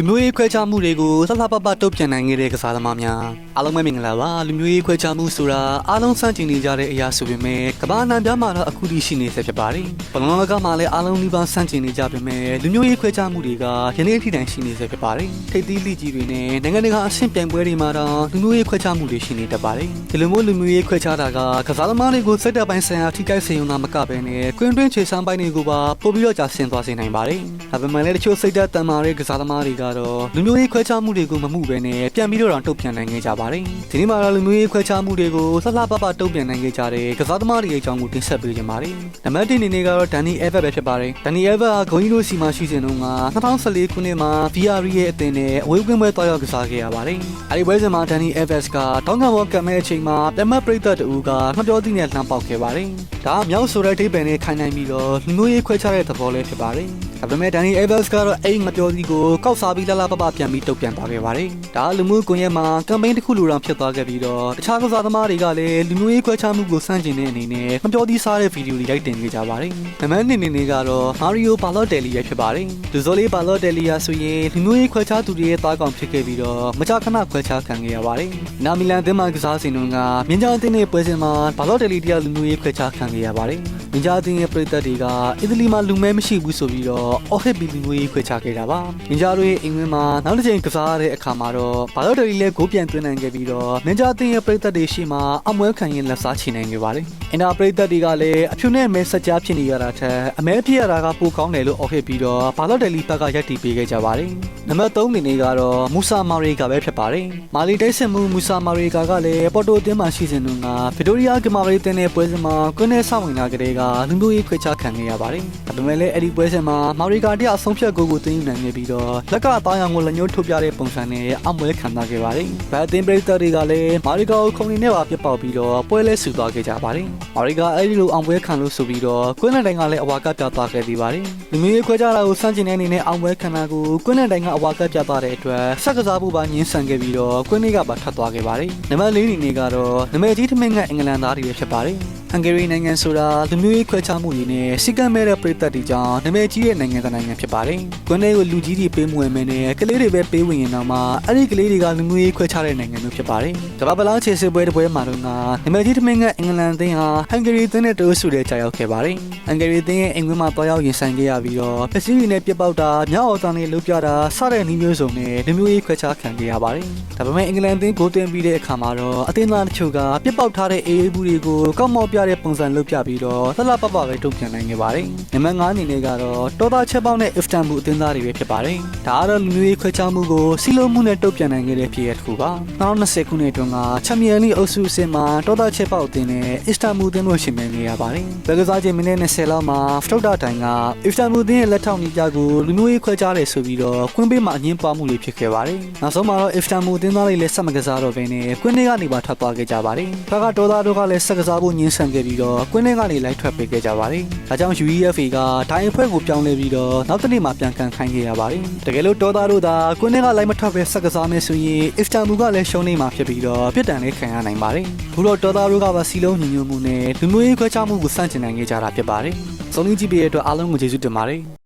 လူမျိုးရေးခွဲခြားမှုတွေကိုလှလှပပတုတ်ပြန်နိုင်ခဲ့တဲ့ကစားသမားများအားလုံးပဲမင်္ဂလာပါလူမျိုးရေးခွဲခြားမှုဆိုတာအားလုံးစန့်ကျင်နေကြတဲ့အရာဆိုပေမဲ့ကမ္ဘာအနှံ့ပြားမှာတော့အခုထိရှိနေဆဲဖြစ်ပါတယ်ဘလောင်ကမှာလည်းအားလုံးဒီပါစန့်ကျင်နေကြပေမဲ့လူမျိုးရေးခွဲခြားမှုတွေကယနေ့အထိတိုင်ရှိနေဆဲဖြစ်ပါတယ်ထိပ်သီးလိကြီးတွေနဲ့နိုင်ငံတကာအဆင့်ပြိုင်ပွဲတွေမှာတော့လူမျိုးရေးခွဲခြားမှုတွေရှိနေတတ်ပါတယ်ဒီလိုမျိုးလူမျိုးရေးခွဲခြားတာကကစားသမားတွေကိုစိတ်ဓာတ်ပိုင်းဆိုင်ရာထိခိုက်စေုံသာမကဘဲနဲ့ကွင်းတွင်းခြေစမ်းပိုင်းတွေကိုပါပို့ပြီးတော့ကြာဆင်းသွားစေနိုင်ပါတယ်ဒါပေမဲ့လည်းတချို့စိတ်ဓာတ်တန်မာတဲ့ကစားသမားတွေကတော့လူမျိုးရေးခွဲခြားမှုတွေကိုမမှုပဲနဲ့ပြန်ပြီးတော့တောင်တုတ်ပြန်နိုင်ခဲ့ကြပါတယ်ဒီနေ့မှာတော့လူမျိုးရေးခွဲခြားမှုတွေကိုလှလှပပတုတ်ပြန်နိုင်ခဲ့ကြတဲ့ကစားသမားတွေရဲ့အကြောင်းကိုတင်ဆက်ပေးကြပါမယ်နံပါတ်1အနေနဲ့ကတော့ဒန်နီအဲဗတ်ပဲဖြစ်ပါတယ်ဒန်နီအဲဗတ်ကဂုံကြီးတို့စီမှာရှိစဉ်တုန်းက2014ခုနှစ်မှာ VR ရဲ့အသင်းနဲ့အဝေးကွင်းပွဲတွားရောက်ကစားခဲ့ရပါတယ်အဲဒီပွဲစဉ်မှာဒန်နီအဲဗတ်ကတောင်းကံဘောကံမဲ့အချိန်မှာပြမတ်ပရိသတ်တူကမှပြောသည့်နဲ့လှမ်းပေါက်ခဲ့ပါတယ်ဒါကမြောက်ဆိုတဲ့ဒိဗယ်နဲ့ခိုင်နိုင်ပြီးတော့လူမျိုးရေးခွဲခြားတဲ့သဘောလေးဖြစ်ပါတယ်ဒါပေမဲ့ဒန်နီအဲဗတ်ကတော့အဲ့မပြောသည့်ကိုကောက်စားပြီးလှလှပပပြန်ပြီးတုတ်ပြန်သွားခဲ့ပါတယ်ဒါလူမျိုးကွန်ရက်မှာကမ်ပိန်းတစ်ခုလိုတောင်ဖြစ်သွားခဲ့ပြီးတော့တခြားကစားသမားတွေကလည်းလူမျိုးရေးခွဲခြားမှုကိုစန့်ကျင်တဲ့အနေနဲ့မပြောသည့်စားတဲ့ဗီဒီယိုတွေရိုက်တင်ခဲ့ကြပါတယ်နံပါတ်2အနေနဲ့ကတော့မာရီယိုဘာလော့တယ်လီရဲ့ဖြစ်ပါတယ်လူစိုးလေးဘာလော့တယ်လီယာဆိုရင်လူမျိုးရေးခွဲခြားသူတွေရဲ့သားကောင်ဖြစ်ခဲ့ပြီးတော့မကြာခဏခွဲခြားခံခဲ့ရပါတယ်နာမီလန်အသင်းမှကစားစဉ်တုန်းကမြင်းကြောင်အသင်းနဲ့ပွဲစဉ်မှာဘာလော့တယ်လီတရားလူမျိုးရေးခွဲခြားခံခဲ့ရပါတယ်မြင်းကြောင်အသင်းရဲ့ပြည်သက်တွေကအီတလီမှာလူမဲမရှိဘူးဆိုပြီးတော့အော်ဟစ်ဘီလူမျိုးရေးခွဲခြားခဲ့တာပါမြင်းကြောင်တို့ရဲ့အင်္ဂလန်မှာနောက်တစ်ချိန်ကစားရတဲ့အခါမှာတော့ဘာလော့တယ်လီလည်းဂိုးပြန်သွင်းနိုင်ခဲ့ပြီးတော့မြင်းကြောင်အသင်းရဲ့ပြည်သက်တွေရှိမှအမွဲခံရင်လက်စားချနိုင်ခဲ့ပါတယ်အင်တာပြည်သက်တွေကလည်းအဖြူနဲ့မဲဆက်ကြားဖြစ်နေရတာထက်အမဲဖြစ်ရတာကပိုကောင်းတယ်လို့အော်ဟစ်ပြီးတော့ဘာလော့တယ်လီဘက်ကရက်တီပေးခဲ့ကြပါတယ်နံပါတ်3အနေနဲ့ကတော့မူဆာမာရီကာပဲဖြစ်ပါတယ်မာလီတိုက်စစ်မှုမူဆာမာရီကာကလည်းပေါ်တိုအသင်းမှာရှိစဉ်တုန်းကဗီတိုရီယာဂမာရီတင်တဲ့ပွဲစဉ်မှာကွင်းထဲဆောက်ဝင်လာကြတဲ့ကလူမျိုးရေးခွဲခြားခံခဲ့ရပါတယ်ဒါပေမဲ့လည်းအဲ့ဒီပွဲစဉ်မှာမာရီကာတရအဆုံးဖြတ်ကိုကိုသိမ်းယူနိုင်ခဲ့ပြီးတော့လက်ကသားရောင်ကိုလက်ညှိုးထုတ်ပြတဲ့ပုံစံနဲ့အမွဲခံထားခဲ့ပါတယ်ဘတ်အသင်းပရိသတ်တွေကလည်းမာရီကာကိုခုံနေနဲ့ပါပြတ်ပေါက်ပြီးတော့ပွဲလဲဆူသွားခဲ့ကြပါတယ်မာရီကာအဲ့ဒီလိုအောင်ပွဲခံလို့ဆိုပြီးတော့ကွင်းနဲ့တိုင်ကလည်းအဝါကပြသွားခဲ့သေးပါတယ်လူမျိုးရေးခွဲခြားတာကိုစန့်ကျင်တဲ့အနေနဲ့အောင်ပွဲခံတာကိုကွင်းနဲ့တိုင်ကအဝါကပြသွားတဲ့အတွက်ဆက်ကစားဖို့ပါညှင်းဆန်ခဲ့ပြီးတော့ကွင်းလေးကပါထပ်သွားခဲ့ပါတယ်နံပါတ်၄အနေနဲ့ကတော့နမဲကြီးထမင်းကအင်္ဂလန်သားတွေပဲဖြစ်ပါတယ် ဟန်ဂေရီနိုင်ငံဆိုတာလူမျိုးရေးခွဲခြားမှုတွေနဲ့စီကံမဲ့တဲ့ပြည်သက်တွေကြောင့်နာမည်ကြီးတဲ့နိုင်ငံတစ်နိုင်ငံဖြစ်ပါတယ်။ကွန်းလေးကိုလူကြီးတွေပေးမဝင်မဲနဲ့ကလေးတွေပဲပေးဝင်ရင်တော့မှအဲ့ဒီကလေးတွေကလူမျိုးရေးခွဲခြားတဲ့နိုင်ငံမျိုးဖြစ်ပါတယ်။ကမ္ဘာပလားခြေစစ်ပွဲတစ်ပွဲမှာတော့နာမည်ကြီးထမင်းကအင်္ဂလန်အသင်းဟာဟန်ဂေရီအသင်းနဲ့တိုးဆူတဲ့ကြာရောက်ခဲ့ပါတယ်။ဟန်ဂေရီအသင်းရဲ့အင်္ဂလန်မှာတွားရောက်ရင်ဆိုင်ခဲ့ရပြီးတော့ပစ္စည်းတွေနဲ့ပြစ်ပေါက်တာမြောက်အော်တန်လေးလှုပ်ပြတာစတဲ့နည်းမျိုးစုံနဲ့လူမျိုးရေးခွဲခြားခံခဲ့ရပါတယ်။ဒါပေမဲ့အင်္ဂလန်အသင်းဂိုးသွင်းပြီးတဲ့အခါမှာတော့အသင်းသားတချို့ကပြစ်ပေါက်ထားတဲ့အေးအေးဘူးတွေကိုကောက်မော့ပြတဲ့ပုံစံလုပ်ပြပြီးတော့လှလှပပပဲတုံ့ပြန်နိုင်ခဲ့ပါတယ်။နံပါတ်5အနေနဲ့ကတော့တောသားချက်ပေါက်နဲ့ Istanbul အသင်းသားတွေပဲဖြစ်ပါတယ်။ဒါကတော့လူမျိုးရေးခွဲခြားမှုကိုစီလိုမှုနဲ့တုံ့ပြန်နိုင်ခဲ့တဲ့ဖြစ်ရပ်တစ်ခုပါ။2020ခုနှစ်အတွင်းကချန်ပီယံလိအုပ်စုအဆင့်မှာတောသားချက်ပေါက်အသင်းနဲ့ Istanbul အသင်းတို့ရှင်ပြိုင်နေရပါတယ်။ဘယ်ကစားခြင်းမိနစ်20လောက်မှာဖထုတ်တာတိုင်က Istanbul အသင်းရဲ့လက်ထောက်နေကြကိုလူမျိုးရေးခွဲခြားတယ်ဆိုပြီးတော့ကွင်းပေးမှာအငင်းပွားမှုတွေဖြစ်ခဲ့ပါတယ်။နောက်ဆုံးမှာတော့ Istanbul အသင်းသားတွေလည်းဆက်မကစားတော့ဘဲနဲ့ကွင်းထဲကနေပါထွက်သွားခဲ့ကြပါတယ်။ဘက်ကတောသားတို့ကလည်းဆက်ကစားဖို့ညှင်းဆန်ခဲ့ပြီးတော့ကွင်းထဲကနေလိုက်ထွက်ပေးခဲ့ကြပါတယ်။ဒါကြောင့် UEFA ကဒိုင်းအဖွဲ့ကိုပြောင်းလဲပြီးတော့နောက်တစ်နေ့မှပြန်ကန်ခိုင်းခဲ့ရပါတယ်။တကယ်လို့တောသားတို့သာကွင်းထဲကလိုက်မထွက်ပဲဆက်ကစားမယ်ဆိုရင် Istanbul ကလည်းရှုံးနေမှာဖြစ်ပြီးတော့ပြစ်ဒဏ်လေးခံရနိုင်ပါတယ်။ခုတော့တောသားတို့ကပါစီလုံးညီညွတ်မှုနဲ့လူမျိုးရေးခွဲခြားမှုကိုစန့်ကျင်နိုင်ခဲ့ကြတာဖြစ်ပါတယ်။စုံလင်းကြည့်ပေးတဲ့အတွက်အားလုံးကိုကျေးဇူးတင်ပါတယ်။